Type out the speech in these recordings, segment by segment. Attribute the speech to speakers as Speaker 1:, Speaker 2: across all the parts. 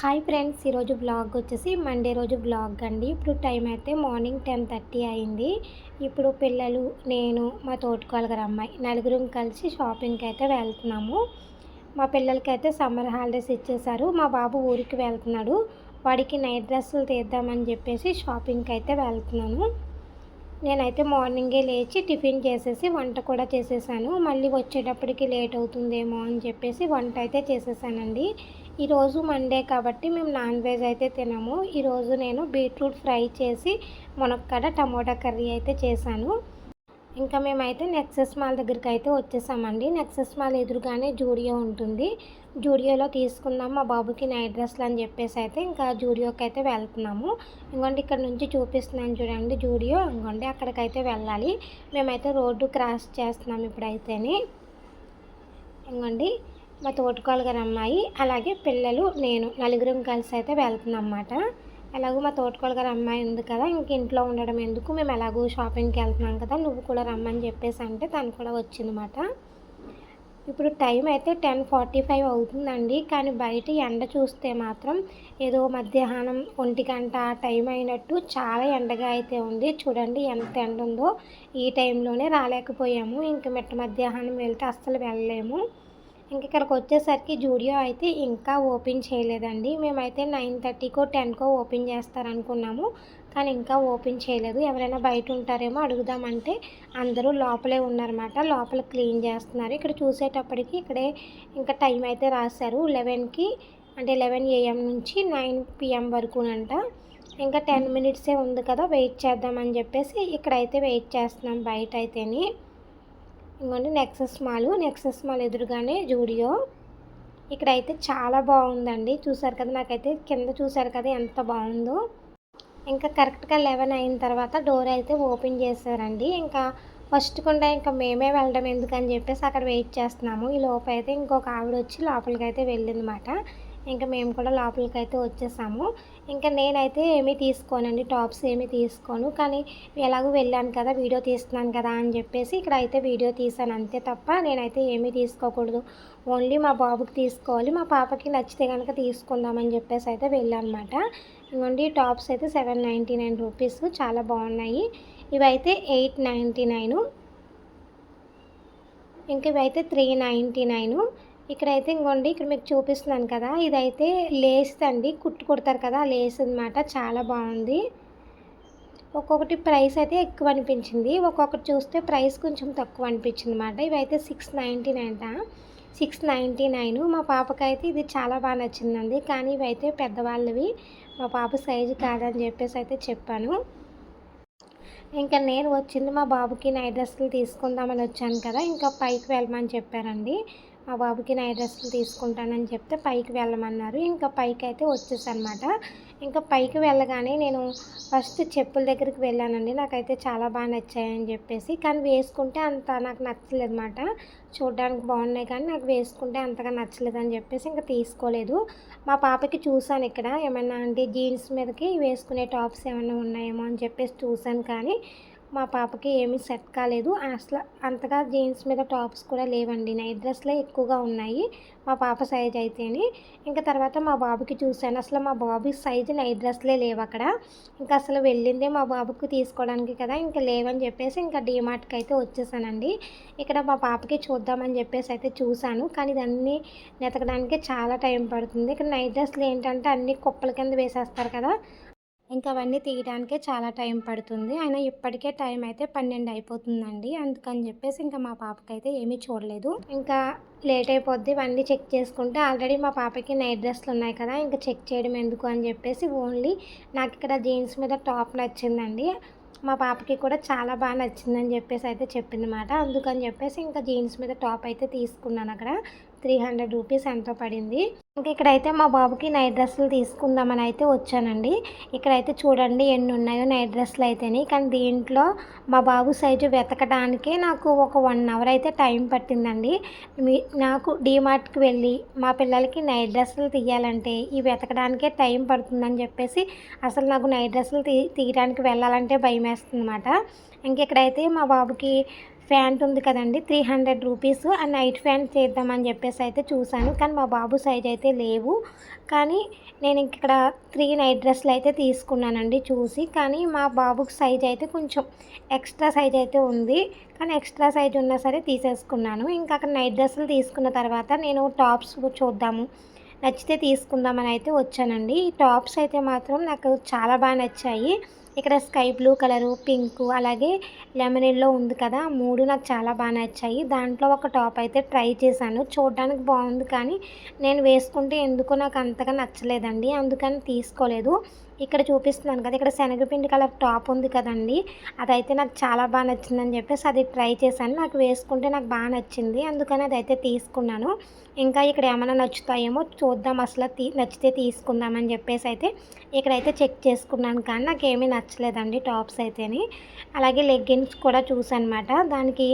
Speaker 1: Hi friends ఈరోజు blog వచ్చేసి Monday రోజు బ్లాగ్ అండి. ఇప్పుడు టైం అయితే మార్నింగ్ టెన్ థర్టీ అయింది. ఇప్పుడు పిల్లలు నేను మా తోటికోళ్ళగారు అమ్మాయి నలుగురం కలిసి షాపింగ్కి అయితే వెళ్తున్నాము. మా పిల్లలకి అయితే సమ్మర్ హాలిడేస్ ఇచ్చేశారు. మా బాబు ఊరికి వెళ్తున్నాడు. వాడికి నైట్ డ్రెస్సులు తీద్దామని చెప్పేసి షాపింగ్కి అయితే వెళ్తున్నాను. నేనైతే మార్నింగే లేచి టిఫిన్ చేసేసి వంట కూడా చేసేసాను. మళ్ళీ వచ్చేటప్పటికి లేట్ అవుతుందేమో అని చెప్పేసి వంట అయితే చేసేసానండి. ఈరోజు మండే కాబట్టి మేము నాన్ వెజ్ అయితే తినము. ఈరోజు నేను బీట్రూట్ ఫ్రై చేసి మునక్కడ టమోటా కర్రీ అయితే చేశాను. ఇంకా మేమైతే నెక్సెస్ మాల్ దగ్గరికి అయితే వచ్చేసామండి. నెక్సెస్ మాల్ ఎదురుగానే జూడియో ఉంటుంది. జూడియోలో తీసుకుందాం మా బాబుకి నైట్ డ్రెస్లు అని చెప్పేసి అయితే ఇంకా జూడియోకి అయితే వెళ్తున్నాము. ఇంకోండి ఇక్కడ నుంచి చూపిస్తున్నాను చూడండి జూడియో. ఇంకోండి అక్కడికైతే వెళ్ళాలి. మేమైతే రోడ్డు క్రాస్ చేస్తున్నాము ఇప్పుడైతేనే. ఇంకోండి మా తోటకోళ్ళ గారు అమ్మాయి అలాగే పిల్లలు నేను నలుగురం కలిసి అయితే వెళ్తున్నాం అన్నమాట ఎలాగో మా తోటకోళ్ళ గారి అమ్మాయి ఉంది కదా ఇంక ఇంట్లో ఉండడం ఎందుకు? మేము ఎలాగో షాపింగ్కి వెళ్తున్నాం కదా నువ్వు కూడా రమ్మని చెప్పేసి అంటే తను కూడా వచ్చిందన్నమాట. ఇప్పుడు టైం అయితే టెన్ ఫార్టీ ఫైవ్ అవుతుందండి కానీ బయట ఎండ చూస్తే మాత్రం ఏదో మధ్యాహ్నం ఒంటి గంట టైం అయినట్టు చాలా ఎండగా అయితే ఉంది. చూడండి ఎంత ఎండ ఉందో ఈ టైంలోనే రాలేకపోయాము. ఇంక మిట్ట మధ్యాహ్నం వెళ్తే అస్సలు వెళ్ళలేము. ఇంక ఇక్కడికి వచ్చేసరికి జూడియో అయితే ఇంకా ఓపెన్ చేయలేదండి. మేమైతే నైన్ థర్టీకో టెన్కో ఓపెన్ చేస్తారనుకున్నాము. కానీ ఇంకా ఓపెన్ చేయలేదు. ఎవరైనా బయట ఉంటారేమో అడుగుదామంటే అందరూ లోపలే ఉన్నారన్నమాట. లోపల క్లీన్ చేస్తున్నారు. ఇక్కడ చూసేటప్పటికి ఇక్కడే ఇంకా టైం అయితే రాశారు. లెవెన్కి అంటే లెవెన్ ఏఎం నుంచి నైన్ పిఎం వరకునంట. ఇంకా టెన్ మినిట్సే ఉంది కదా వెయిట్ చేద్దామని చెప్పేసి ఇక్కడైతే వెయిట్ చేస్తున్నాం బయట అయితేని ఇంకోండి నెక్సెస్ మాల్ నెక్సెస్ మాల్ ఎదురుగానే జూడియో ఇక్కడైతే చాలా బాగుందండి. చూసారు కదా నాకైతే కింద చూసారు కదా ఎంత బాగుందో. ఇంకా కరెక్ట్గా లెవెన్ అయిన తర్వాత డోర్ అయితే ఓపెన్ చేశారండి. ఇంకా ఫస్ట్ కూడా ఇంకా మేమే వెళ్ళడం ఎందుకని చెప్పేసి అక్కడ వెయిట్ చేస్తున్నాము. ఈ లోపు అయితే ఇంకొక ఆవిడ వచ్చి లోపలికి అయితే వెళ్ళిందన్నమాట. ఇంకా మేము కూడా లోపలికి అయితే వచ్చేసాము. ఇంకా నేనైతే ఏమీ తీసుకోనండి టాప్స్ ఏమీ తీసుకోను. కానీ ఎలాగో వెళ్ళాను కదా వీడియో తీస్తున్నాను కదా అని చెప్పేసి ఇక్కడ అయితే వీడియో తీసాను అంతే తప్ప నేనైతే ఏమీ తీసుకోకూడదు. ఓన్లీ మా బాబుకి తీసుకోవాలి. మా పాపకి నచ్చితే కనుక తీసుకుందామని చెప్పేసి అయితే వెళ్ళానమాట. ఇవ్వండి టాప్స్ అయితే సెవెన్ నైంటీ నైన్ రూపీస్. చాలా బాగున్నాయి. ఇవైతే ఎయిట్ నైంటీ నైను. ఇంక ఇవైతే త్రీ నైంటీ నైను. ఇక్కడైతే ఇంకోండి ఇక్కడ మీకు చూపిస్తున్నాను కదా. ఇదైతే లేస్ అండి కుట్టు కుడతారు కదా లేస్ అనమాట చాలా బాగుంది. ఒక్కొక్కటి ప్రైస్ అయితే ఎక్కువ అనిపించింది. ఒక్కొక్కటి చూస్తే ప్రైస్ కొంచెం తక్కువ అనిపించింది అనమాట ఇవైతే six ninety nine six ninety nine మా పాపకైతే ఇది చాలా బాగా నచ్చిందండి. కానీ ఇవైతే పెద్దవాళ్ళవి. మా పాప సైజు కాదని చెప్పేసి అయితే చెప్పాను. ఇంకా నేను వచ్చింది మా బాబుకి నైట్ డ్రెస్సులు తీసుకుందామని వచ్చాను కదా. ఇంకా పైకి వెళ్ళమని చెప్పారండి. మా బాబుకి నైట్ డ్రెస్సులు తీసుకుంటానని చెప్తే పైకి వెళ్ళమన్నారు. ఇంకా పైకి అయితే వచ్చేసనమాట. ఇంకా పైకి వెళ్ళగానే నేను ఫస్ట్ చెప్పుల దగ్గరికి వెళ్ళానండి. నాకైతే చాలా బాగా నచ్చాయని చెప్పేసి. కానీ వేసుకుంటే అంత నాకు నచ్చలేదు అనమాట చూడడానికి బాగున్నాయి కానీ నాకు వేసుకుంటే అంతగా నచ్చలేదని చెప్పేసి ఇంకా తీసుకోలేదు. మా పాపకి చూసాను ఇక్కడ. ఏమైనా అంటే జీన్స్ మీదకి వేసుకునే టాప్స్ ఏమైనా ఉన్నాయేమో అని చెప్పేసి చూసాను కానీ మా పాపకి ఏమీ సెట్ కాలేదు. అసలు అంతగా జీన్స్ మీద టాప్స్ కూడా లేవండి. నైట్ డ్రెస్లే ఎక్కువగా ఉన్నాయి మా పాప సైజ్ అయితేనే. ఇంకా తర్వాత మా బాబుకి చూశాను. అసలు మా బాబు సైజు నైట్ డ్రెస్లే లేవు అక్కడ. ఇంకా అసలు వెళ్ళిందే మా బాబుకి తీసుకోవడానికి కదా ఇంకా లేవని చెప్పేసి ఇంకా డీమార్ట్కి అయితే వచ్చేసానండి. ఇక్కడ మా పాపకి చూద్దామని చెప్పేసి అయితే చూశాను. కానీ ఇదన్నీ నెతకడానికి చాలా టైం పడుతుంది. ఇక్కడ నైట్ డ్రెస్లు ఏంటంటే అన్ని కుప్పల కింద వేసేస్తారు కదా. ఇంకా అవన్నీ తీయడానికే చాలా టైం పడుతుంది. అయినా ఇప్పటికే టైం అయితే పన్నెండు అయిపోతుందండి. అందుకని చెప్పేసి ఇంకా మా పాపకైతే ఏమీ చూడలేదు. ఇంకా లేట్ అయిపోద్ది. ఇవన్నీ చెక్ చేసుకుంటే ఆల్రెడీ మా పాపకి నైట్ డ్రెస్లు ఉన్నాయి కదా ఇంకా చెక్ చేయడం ఎందుకు అని చెప్పేసి ఓన్లీ నాకు ఇక్కడ జీన్స్ మీద టాప్ నచ్చిందండి. మా పాపకి కూడా చాలా బాగా నచ్చిందని చెప్పేసి అయితే చెప్పింది అనమాట అందుకని చెప్పేసి ఇంకా జీన్స్ మీద టాప్ అయితే తీసుకున్నాను అక్కడ. త్రీ హండ్రెడ్ రూపీస్ ఎంతో పడింది. ఇంకా ఇక్కడైతే మా బాబుకి నైట్ డ్రెస్సులు తీసుకుందామని అయితే వచ్చానండి. ఇక్కడైతే చూడండి ఎన్ని ఉన్నాయో నైట్ డ్రెస్సులు అయితేనే. కానీ దీంట్లో మా బాబు సైజు వెతకడానికే నాకు ఒక వన్ అవర్ అయితే టైం పట్టిందండి. మీ నాకు డీమార్ట్కి వెళ్ళి మా పిల్లలకి నైట్ డ్రెస్సులు తీయాలంటే ఇవి వెతకడానికే టైం పడుతుందని చెప్పేసి అసలు నాకు నైట్ డ్రెస్సులు తీ తీయడానికి వెళ్ళాలంటే భయం వేస్తుంది అనమాట ఇంకెక్కడైతే మా బాబుకి ప్యాంట్ ఉంది కదండి త్రీ హండ్రెడ్ రూపీస్ ఆ నైట్ ప్యాంట్ చేద్దామని చెప్పేసి అయితే చూశాను. కానీ మా బాబు సైజ్ అయితే లేవు. కానీ నేను ఇక్కడ త్రీ నైట్ డ్రెస్సులు అయితే తీసుకున్నానండి చూసి. కానీ మా బాబుకి సైజ్ అయితే కొంచెం ఎక్స్ట్రా సైజ్ అయితే ఉంది. కానీ ఎక్స్ట్రా సైజ్ ఉన్నా సరే తీసేసుకున్నాను. ఇంకా అక్కడ నైట్ డ్రెస్సులు తీసుకున్న తర్వాత నేను టాప్స్ చూద్దాము. నచ్చితే తీసుకుందామని అయితే వచ్చానండి. ఈ టాప్స్ అయితే మాత్రం నాకు చాలా బాగా నచ్చాయి. ఇక్కడ స్కై బ్లూ కలరు పింక్ అలాగే లెమన్ ఉంది కదా మూడు నాకు చాలా బాగా నచ్చాయి. దాంట్లో ఒక టాప్ అయితే ట్రై చేశాను. చూడడానికి బాగుంది కానీ నేను వేసుకుంటే ఎందుకో నాకు అంతగా నచ్చలేదండి అందుకని తీసుకోలేదు. ఇక్కడ చూపిస్తున్నాను కదా ఇక్కడ శనగపిండి కలర్ టాప్ ఉంది కదండి. అదైతే నాకు చాలా బాగా నచ్చిందని చెప్పేసి అది ట్రై చేశాను. నాకు వేసుకుంటే నాకు బాగా నచ్చింది. అందుకని అదైతే తీసుకున్నాను. ఇంకా ఇక్కడ ఏమైనా నచ్చుతాయేమో చూద్దాం. అసలు తీ నచ్చితే తీసుకుందామని చెప్పేసి అయితే ఇక్కడైతే చెక్ చేసుకున్నాను. కానీ నాకు ఏమీ నచ్చలేదండి టాప్స్ అయితేని. అలాగే లెగ్గిన్స్ కూడా చూసానమాట దానికి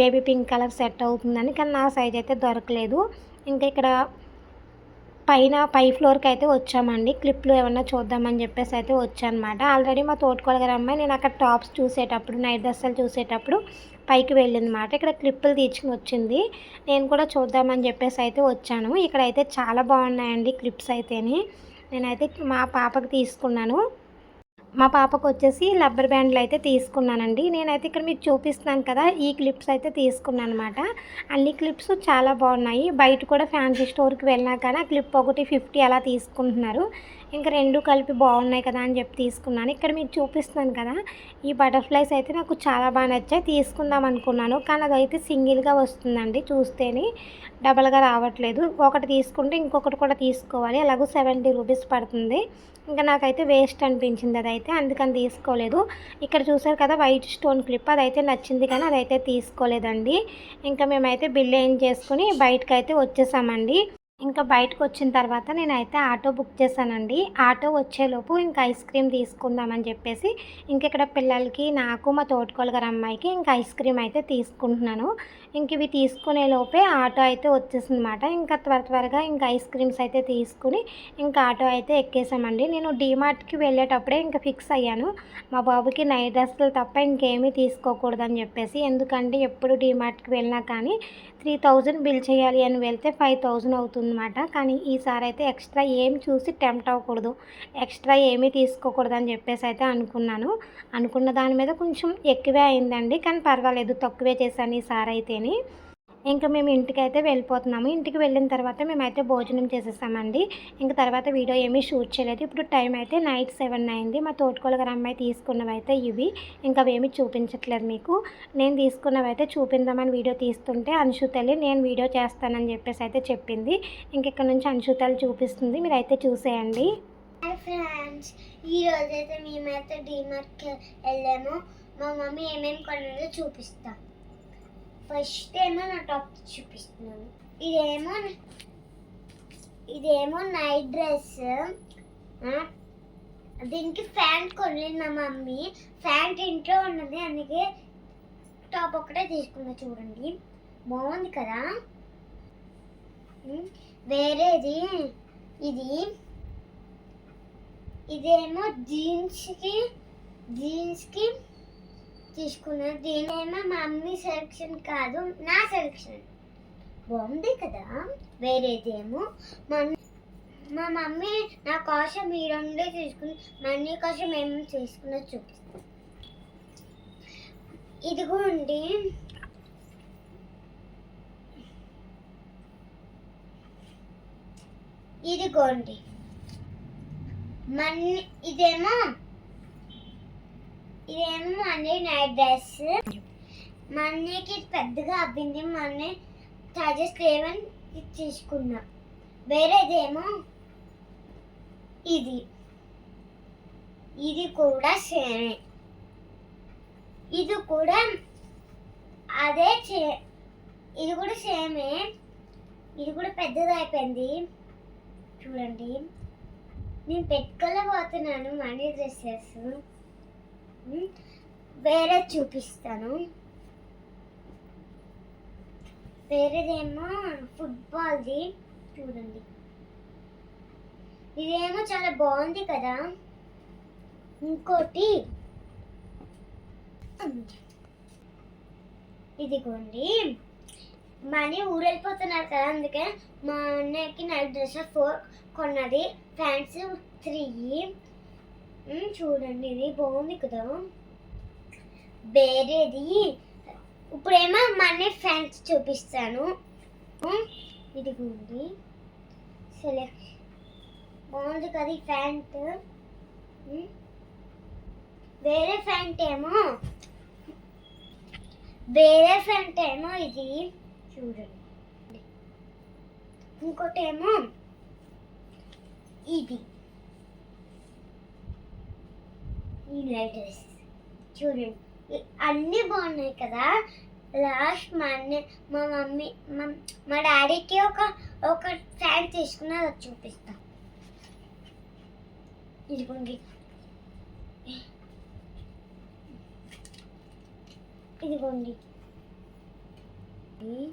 Speaker 1: బేబీ పింక్ కలర్ సెట్ అవుతుందని కానీ నా సైజ్ అయితే దొరకలేదు. ఇంకా ఇక్కడ పైన పై ఫ్లోర్కి అయితే వచ్చామండి. క్లిప్లు ఏమన్నా చూద్దామని చెప్పేసి అయితే వచ్చానమాట. ఆల్రెడీ మా తోటకోళ్ళ అమ్మాయి నేను అక్కడ టాప్స్ చూసేటప్పుడు నైట్ డ్రెస్సులు చూసేటప్పుడు పైకి వెళ్ళిందన్నమాట ఇక్కడ క్లిప్పులు తీర్చుకుని వచ్చింది. నేను కూడా చూద్దామని చెప్పేసి అయితే వచ్చాను. ఇక్కడ అయితే చాలా బాగున్నాయండి క్లిప్స్ అయితేని. నేనైతే మా పాపకి తీసుకున్నాను. మా పాపకు వచ్చేసి రబ్బర్ బ్యాండ్లు అయితే తీసుకున్నానండి. నేనైతే ఇక్కడ మీకు చూపిస్తున్నాను కదా ఈ క్లిప్స్ అయితే తీసుకున్నాను అనమాట అన్ని క్లిప్స్ చాలా బాగున్నాయి. బయట కూడా ఫ్యాన్సీ స్టోర్కి వెళ్ళినా కానీ ఆ క్లిప్ ఒకటి ఫిఫ్టీ అలా తీసుకుంటున్నారు. ఇంకా రెండు కలిపి బాగున్నాయి కదా అని చెప్పి తీసుకున్నాను. ఇక్కడ మీకు చూపిస్తున్నాను కదా ఈ బటర్ఫ్లైస్ అయితే నాకు చాలా బాగా నచ్చాయి తీసుకుందాం అనుకున్నాను. కానీ అదైతే సింగిల్గా వస్తుందండి చూస్తేనే డబల్గా రావట్లేదు. ఒకటి తీసుకుంటే ఇంకొకటి కూడా తీసుకోవాలి. అలాగూ సెవెంటీ రూపీస్ పడుతుంది. ఇంకా నాకైతే వేస్ట్ అనిపించింది అదైతే అందుకని తీసుకోలేదు. ఇక్కడ చూసారు కదా వైట్ స్టోన్ క్లిప్ అదైతే నచ్చింది కానీ అదైతే తీసుకోలేదండి. ఇంకా మేమైతే బిల్ ఏం చేసుకుని బయటకు అయితే వచ్చేసామండి. ఇంకా బయటకు వచ్చిన తర్వాత నేనైతే ఆటో బుక్ చేశానండి. ఆటో వచ్చేలోపు ఇంకా ఐస్ క్రీమ్ తీసుకుందామని చెప్పేసి ఇంక ఇక్కడ పిల్లలకి నాకు మా తోటకోలగారు గారి అమ్మాయికి ఇంకా ఐస్ క్రీమ్ అయితే తీసుకుంటున్నాను. ఇంక ఇవి తీసుకునే లోపే ఆటో అయితే వచ్చేసిందన్నమాట. ఇంకా త్వర త్వరగా ఇంకా ఐస్ క్రీమ్స్ అయితే తీసుకుని ఇంకా ఆటో అయితే ఎక్కేసామండి. నేను డీమార్ట్కి వెళ్ళేటప్పుడే ఇంకా ఫిక్స్ అయ్యాను. మా బాబుకి నైట్ డ్రెస్సులు తప్ప ఇంకేమీ తీసుకోకూడదని చెప్పేసి ఎందుకంటే ఎప్పుడు డీమార్ట్కి వెళ్ళినా కానీ త్రీ థౌజండ్ బిల్ చేయాలి అని వెళ్తే ఫైవ్ థౌజండ్ అనమాట కానీ ఈసారి అయితే ఎక్స్ట్రా ఏం చూసి టెంప్ట్ అవ్వకూడదు. ఎక్స్ట్రా ఏమీ తీసుకోకూడదు అని చెప్పేసి అయితే అనుకున్నాను. అనుకున్న దాని మీద కొంచెం ఎక్కువే అయిందండి. కానీ పర్వాలేదు తక్కువే చేశాను ఈసారి అయితేని. ఇంకా మేము ఇంటికి అయితే వెళ్ళిపోతున్నాము. ఇంటికి వెళ్ళిన తర్వాత మేమైతే భోజనం చేసేసామండి ఇంకా తర్వాత వీడియో ఏమీ షూట్ చేయలేదు. ఇప్పుడు టైం అయితే నైట్ సెవెన్ అయింది. మా తోటకోళ్ళ గారు అమ్మాయి తీసుకున్నవి అయితే ఇవి. ఇంకా అవేమీ చూపించట్లేదు మీకు. నేను తీసుకున్నవి అయితే చూపిందామని వీడియో తీస్తుంటే అంశుతల్లి నేను వీడియో చేస్తానని చెప్పేసి అయితే చెప్పింది. ఇంక ఇక్కడ నుంచి అంశుతల్లి చూపిస్తుంది. మీరు అయితే చూసేయండి.
Speaker 2: హాయ్ ఫ్రెండ్స్ ఈ అయితే మేమైతే డీమార్ట్కి వెళ్ళాము. మా మమ్మీ ఏమేమి కొన్నదో చూపిస్తాం. ఫస్ట్ ఏమో నా టాప్ చూపిస్తున్నాను. ఇదేమో ఇదేమో నైట్ డ్రెస్. దీనికి ఫ్యాంట్ కొనలేదు మా మమ్మీ. ఫ్యాంట్ ఇంట్లో ఉన్నది అందుకే టాప్ ఒకటే తీసుకున్నా చూడండి. బాగుంది కదా? వేరేది? ఇది? ఇదేమో జీన్స్కి జీన్స్కి తీసుకున్నది దీనేమో మా మమ్మీ సెలెక్షన్ కాదు నా సెలక్షన్ బాగుంది కదా? వేరేదేమో. మా మా మమ్మీ నా కోసం ఈ రెండే తీసుకుని మా కోసం మేము తీసుకున్నా చూపిస్తాను ఇదిగోండి. ఇదిగోండి. మన్ ఇదేమో ఇదేమో మనీ నైట్ డ్రెస్ మన్నీకి పెద్దగా అబ్బింది మన్నే చార్జెస్ లేవని తీసుకున్నా. వేరేదేమో ఇది. ఇది కూడా సేమే. ఇది కూడా అదే చే ఇది కూడా సేమే. ఇది కూడా పెద్దది అయిపోయింది. చూడండి. నేను పెట్టుకోలేకపోతున్నాను మనీ డ్రెస్సెస్ వేరే చూపిస్తాను. వేరేదేమో ఫుట్బాల్ది. చూడండి. ఇదేమో చాలా బాగుంది కదా. ఇంకోటి ఇదిగోండి. మనీ ఊరెళ్ళిపోతున్నారు కదా అందుకే మా అన్నయ్యకి నైట్ డ్రెస్ ఫోర్ కొన్నది. ఫ్యాన్స్ త్రీ చూడండి ఇది బాగుంది కదా. వేరేది ఇప్పుడేమో మనీ ఫ్యాన్స్ చూపిస్తాను. ఇదిగోండి. సెలెక్ట్ బాగుంది కదా ఈ ఫ్యాంట్ వేరే ఫ్యాంట్ ఏమో వేరే ఫ్యాంట్ ఏమో ఇది. చూడండి. ఇంకోటి ఏమో ఇది. ఈ డ్రెస్ చూడండి. అన్నీ బాగున్నాయి కదా. లాస్ట్ మా అన్న మా మమ్మీ మా మా డాడీకి ఒక ఒక ఫ్యాంట్ తీసుకున్నా అది చూపిస్తా. ఇదిగోండి. ఇదిగోండి. ఇది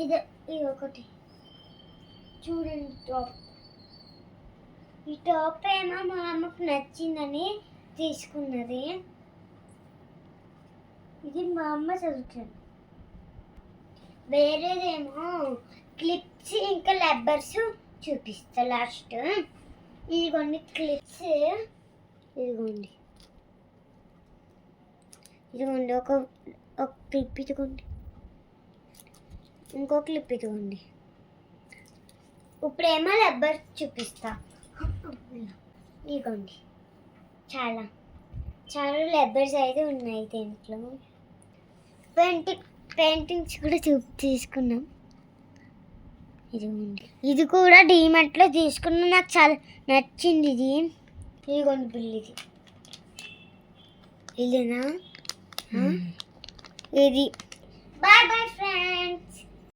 Speaker 2: ఇది ఇది ఒకటి. చూడండి టాప్. ఈ టాప్ ఏమో మా అమ్మకు నచ్చిందని తీసుకున్నది. ఇది మా అమ్మ చదువుతుంది. వేరేదేమో క్లిప్స్ ఇంకా లెబ్బర్స్ చూపిస్తా లాస్ట్. ఇదిగోండి క్లిప్స్. ఇదిగోండి. ఇదిగోండి ఒక ఒక క్లిప్ ఇదిగోండి. ఇంకో క్లిప్ ఇదిగోండి. ఇప్పుడేమో లెబ్బర్స్ చూపిస్తా. ఇదిగోండి. చాలా. చాలా లెబ్బర్స్ అయితే ఉన్నాయి దీంట్లో. పెయింటింగ్ పెయింటింగ్స్ కూడా చూ తీసుకున్నాం. ఇదిగోండి. ఇది కూడా డీమార్ట్లో తీసుకున్నా నాకు చాలా నచ్చింది ఇది. ఇదిగోండి బిల్ ఇది. ఇదేనా? ఇది. Bye bye friends